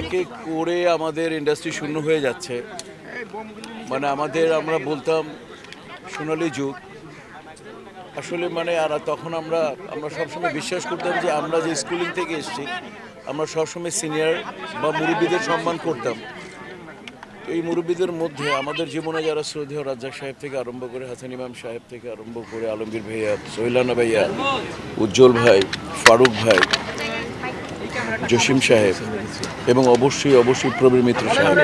এক এক করে আমাদের ইন্ডাস্ট্রি শূন্য হয়ে যাচ্ছে। মানে আমাদের আমরা বলতাম, সোনালি যুগ। আসলে মানে আর তখন আমরা আমরা সবসময় বিশ্বাস করতাম যে আমরা যে স্কুলিং থেকে এসেছি, আমরা সবসময় সিনিয়র বা মুরব্বীদের সম্মান করতাম। তো এই মুরব্বীদের মধ্যে আমাদের জীবনে যারা শ্রদ্ধেয় রাজ্জাক সাহেব থেকে আরম্ভ করে হাসান ইমাম সাহেব থেকে আরম্ভ করে আলমগীর ভাইয়া, সোহেলানা ভাইয়া, উজ্জ্বল ভাই, ফারুক ভাই, জসিম সাহেব এবং অবশ্যই অবশ্যই প্রবীর মিত্র সাহেব।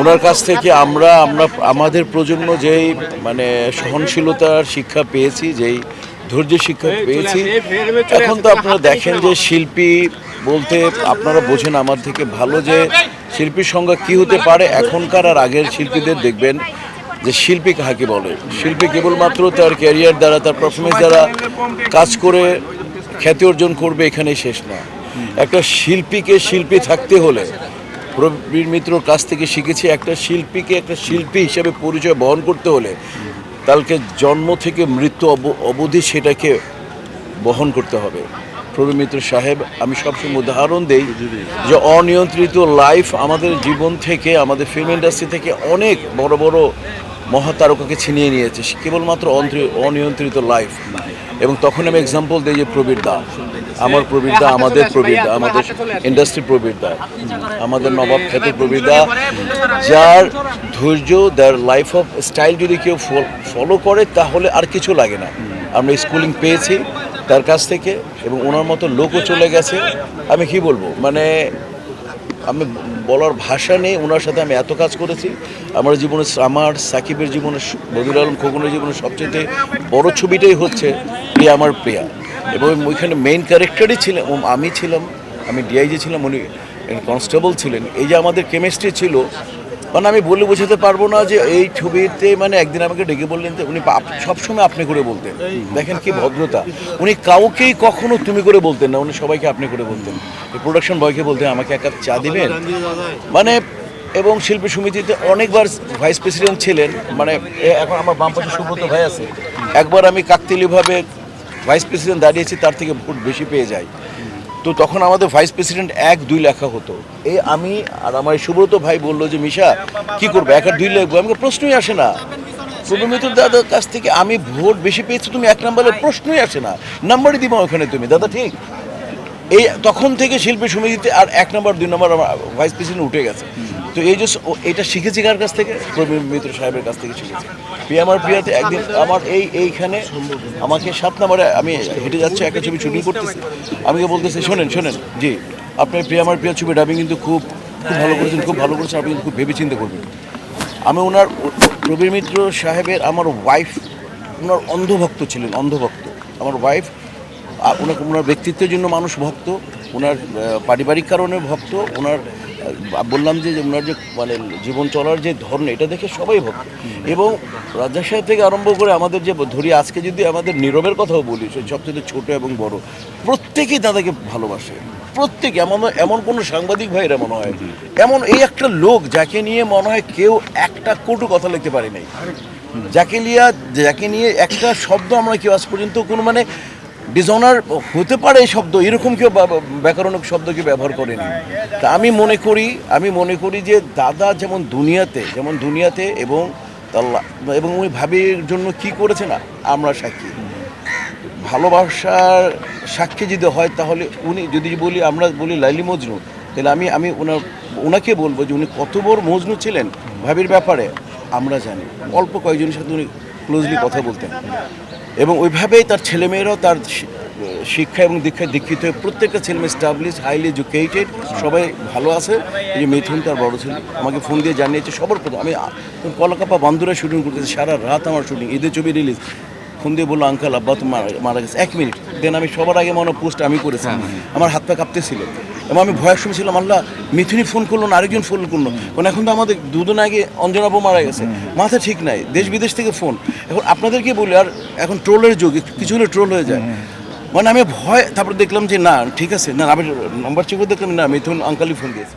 ওনার কাছ থেকে আমরা আমরা আমাদের প্রজন্ম যেই মানে সহনশীলতার শিক্ষা পেয়েছি যেই ধৈর্যের শিক্ষা পেয়েছি এখন তো আপনারা দেখেন যে শিল্পী বলতে আপনারা বোঝেন আমার থেকে ভালো যে শিল্পীর সংজ্ঞা কী হতে পারে এখনকার আর আগের শিল্পীদের দেখবেন যে শিল্পী কাকে বলে। শিল্পী কেবলমাত্র তার ক্যারিয়ার দ্বারা তার পারফরমেন্স দ্বারা কাজ করে খ্যাতি অর্জন করবে এখানেই শেষ না। একটা শিল্পীকে শিল্পী থাকতে হলে প্রবীর মিত্রর কাছ থেকে শিখেছি একটা শিল্পীকে একটা শিল্পী হিসেবে পরিচয় বহন করতে হলে তাকে জন্ম থেকে মৃত্যু অব- অবধি সেটাকে বহন করতে হবে। প্রবীর মিত্র সাহেব আমি সবসময় উদাহরণ দেই যে অনিয়ন্ত্রিত লাইফ আমাদের জীবন থেকে আমাদের ফিল্ম ইন্ডাস্ট্রি থেকে অনেক বড় বড় মহাতারকাকে ছিনিয়ে নিয়েছে। কেবলমাত্র অনিয়ন্ত্রিত লাইফ এবং তখন আমি এক্সাম্পল দিই যে প্রবীর দা। আমার প্রবীর দা, আমাদের প্রবীর দা, আমাদের ইন্ডাস্ট্রি প্রবীর দা। আমাদের নবাব খ্যাত প্রবীর দা, যার ধৈর্য যার লাইফ অফ স্টাইল যদি কেউ ফলো করে, তাহলে আর কিছু লাগে না। আমরা স্কুলিং পেয়েছি তার কাছ থেকে এবং ওনার মতো লোকও চলে গেছে। আমি কি বলব? মানে আমি বলার ভাষা নেই, ওনার সাথে আমি এত কাজ করেছি। আমার জীবনে আমার সাকিবের জীবনে বদির আলম খোকনের জীবনে সবচেয়ে বড় ছবিটাই হচ্ছে প্রিয়া আমার প্রিয়া। এবং ওইখানে মেইন ক্যারেক্টারই ছিলাম আমি ছিলাম, আমি ডিআইজি ছিলাম, উনি কনস্টেবল ছিলেন। এই যে আমাদের কেমিস্ট্রি ছিল মানে আমি বলে বোঝাতে পারব না যে এই ছবিতে মানে একদিন আমাকে ডেকে বললেন যে উনি সবসময় আপনি করে বলতেন। দেখেন কি ভদ্রতা। উনি কাউকেই কখনো তুমি করে বলতেন না, উনি সবাইকে আপনি করে বলতেন। প্রোডাকশন বয়কে বলতেন আমাকে এক কাপ চা দিবেন? মানে এবং শিল্পী সমিতিতে অনেকবার ভাইস প্রেসিডেন্ট ছিলেন মানে এখন আমার বাম পাশে সুব্রত ভাই আছে। একবার আমি কাকতিলীয়ভাবে ভাইস প্রেসিডেন্ট দাঁড়িয়েছি, তার থেকে ভোট বেশি পেয়ে যাই তো তখন আমাদের ভাইস প্রেসিডেন্ট এক, দুই লেখা হতো। এ আমি আর আমার সুব্রত ভাই বলল যে, মিশা, কি করব? এক আর দুই লেখবো? আমি প্রশ্নই আসে না। প্রবীমিত্র দাদার কাছ থেকে আমি ভোট বেশি পেয়েছি, তুমি এক নম্বরের প্রশ্নই আসে না। নাম্বারই দিবা ওখানে তুমি, দাদা, ঠিক? এই তখন থেকে শিল্পী সমিতিতে আর এক নম্বর, দুই নম্বর আমার ভাইস প্রেসিডেন্ট উঠে গেছে। তো এই যে এটা শিখেছি কার কাছ থেকে? প্রবীর মিত্র সাহেবের কাছ থেকে শিখেছি। প্রিয়া আমার প্রিয়াতে একদিন আমার এই এইখানে আমাকে সাত নম্বরে আমি হেঁটে যাচ্ছি, একটা ছবি শুটিং করতেছি। আমাকে বলতেছি, শোনেন শোনেন, জি আপনার প্রিয়া আমার প্রিয়া ছবি ডাবিং কিন্তু খুব খুব ভালো করেছেন, খুব ভালো করেছেন, আপনি কিন্তু খুব ভেবে চিন্তা করবেন। আমি ওনার প্রবীর মিত্র সাহেবের আমার ওয়াইফ ওনার অন্ধভক্ত ছিলেন, অন্ধভক্ত। আমার ওয়াইফ ওনার ওনার ব্যক্তিত্বের জন্য মানুষ ভক্ত, ওনার পারিবারিক কারণে ভক্ত, ওনার বললাম যে ওনার যে মানে জীবন চলার যে ধরন, এটা দেখে সবাই ভক্ত। এবং রাজা সাহেব থেকে আরম্ভ করে আমাদের যে ধরি, আজকে যদি আমাদের নীরবের কথাও বলি, সে সবচেয়ে ছোট এবং বড়, প্রত্যেকেই দাদাকে ভালোবাসে। প্রত্যেক, এমন এমন কোনো সাংবাদিক ভাইরা মনে হয়, এমন এই একটা লোক যাকে নিয়ে মনে হয় কেউ একটা কটু কথা লিখতে পারে নাই। যাকে নিয়ে যাকে নিয়ে একটা শব্দ আমরা কেউ আজ পর্যন্ত কোনো মানে ডিজনার হতে পারে শব্দ, এরকম কেউ ব্যাকরণিক শব্দ কেউ ব্যবহার করেনি। তা আমি মনে করি, আমি মনে করি যে দাদা যেমন দুনিয়াতে যেমন দুনিয়াতে এবং এবং উনি ভাবির জন্য কি করেছেন আমরা সাক্ষী। ভালোবাসার সাক্ষী যদি হয় তাহলে উনি, যদি বলি, আমরা বলি লাইলি মজনু, তাহলে আমি আমি ওনার, ওনাকে বলব যে উনি কত বড় মজনু ছিলেন ভাবির ব্যাপারে। আমরা জানি। অল্প কয়েকজনের সাথে উনি ক্লোজলি কথা বলতেন। এবং ওইভাবেই তার ছেলেমেয়েরাও তার শিক্ষা এবং দীক্ষায় দীক্ষিত হয়ে প্রত্যেকটা ছেলেমেয়ে স্টাবলিশ হাইলি এডুকেটেড সবাই ভালো আছে। এই যে মিথুন তার বড় ছেলে আমাকে ফোন দিয়ে জানিয়েছে সবার প্রথম আমি কলকাতা বান্দুরা শুটিং করতেছি সারা রাত আমার শুটিং ঈদের ছবি রিলিজ ফোন দিয়ে বলল আঙ্কাল আব্বা তো মারা মারা গেছে। এক মিনিট দেন আমি সবার আগে মনে পোস্ট আমি করেছি আমার হাত পা কাঁপতেছিল। এবং আমি ভয়ের সময় ছিলাম আল্লাহ মিথুনি ফোন করল না আরেকজন ফোন করল। কারণ এখন তো আমাদের দুদিন আগে অঞ্জনাবু মারা গেছে। মাথা ঠিক নাই দেশ বিদেশ থেকে ফোন এখন আপনাদেরকে বলি আর এখন ট্রোলের যুগ কিছু হলে ট্রোল হয়ে যায়। মানে আমি ভয় তারপর দেখলাম যে না ঠিক আছে না আমি নাম্বার চেক করে দেখলাম না মিথুন আঙ্কালই ফোন দিয়েছে।